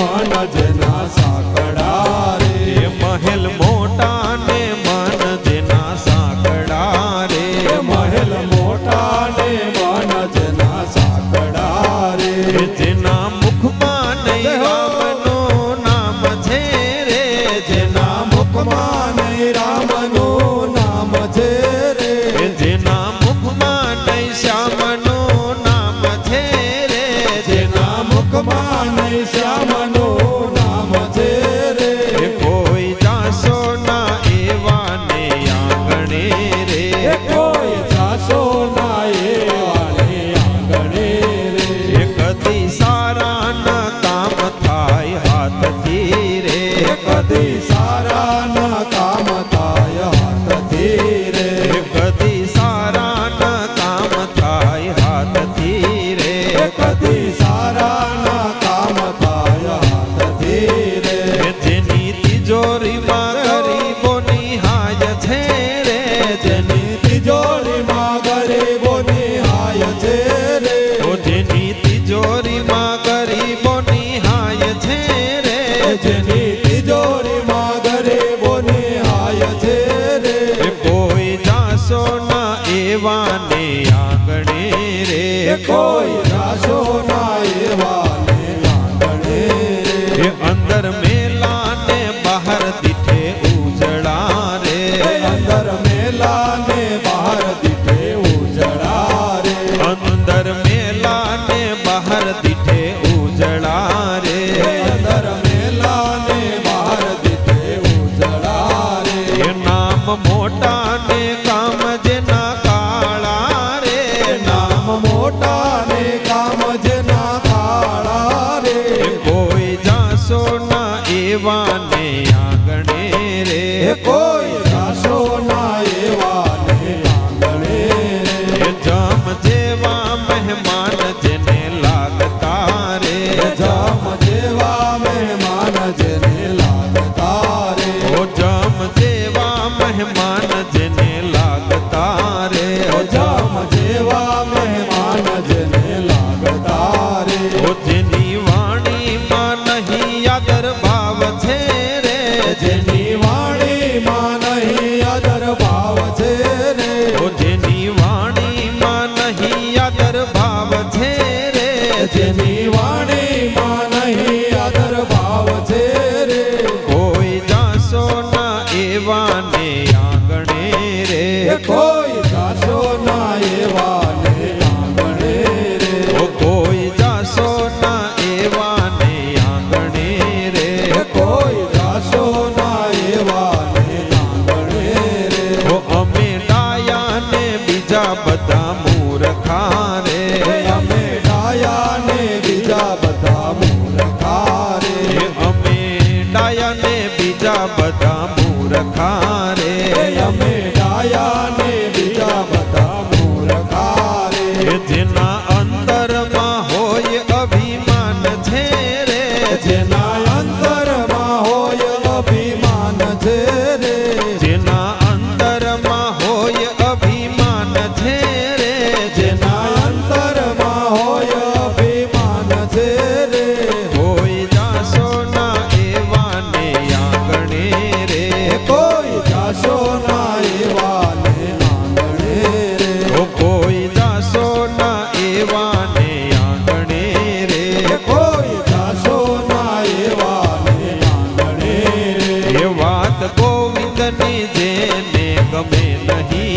મન જેના સાંકડા રે. મહેલ મોટા ને મન જેના સાંકડા રે. મહેલ મોટા ને મન જેના સાંકડા રે. જેના મુખમાં નહીં રામનું નામ છે રે. જેના જેના મુખમાં નહીં રામનું મુખમાં નહીં શ્યામનું નામ છે રે. કોઈ જાશો ના એવા ને આંગણે રે. કોઈ જાશો ના એવાને આંગણે રે. કદી સારા ન કામ થાય હાથથી રે. કદી સારા જેની તિજોરીમાં ગરીબોની હાય છે રે. તો જેની તિજોરીમાં ગરીબોની હાય છે રે. જેની તિજોરીમાં ગરીબોની હાય છે રે. કોઈ જાશો ના એવા ને રે. કોઈ આંગણે રે. કોઈ રાશો ના એવા આંગણે રે જમ જેવા મહેમાન જેને એ કોઈ જાશો ના એવા ને આંગણે રે. ઓ કોઈ જાશો ના એવા ને આંગણે રે. કોઈ જાશો ના એવા ને આંગણે રે. ઓ અમે ડાયા ને બીજા બધા મૂર્ખા રે. અમે ડાયા ને બીજા બધા મૂર્ખા રે. અમે ડાયા ને બીજા બધા મૂર્ખા અભિમાન છે રે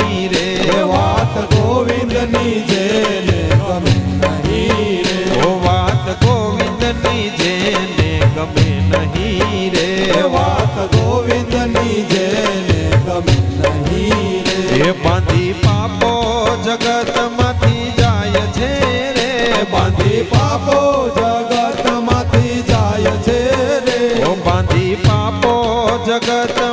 નહીં રે એ વાત ગોવિંદની જેને ગમે નહીં રે ઓ વાત ગોવિંદની જેને ગમે નહીં રે એ વાત ગોવિંદની જેને ગમે નહીં રે એ બાંધી પાપો જગતમાંથી જાય છે રે બાંધી પાપો જગતમાંથી જાય છે રે ઓ બાંધી પાપો જગત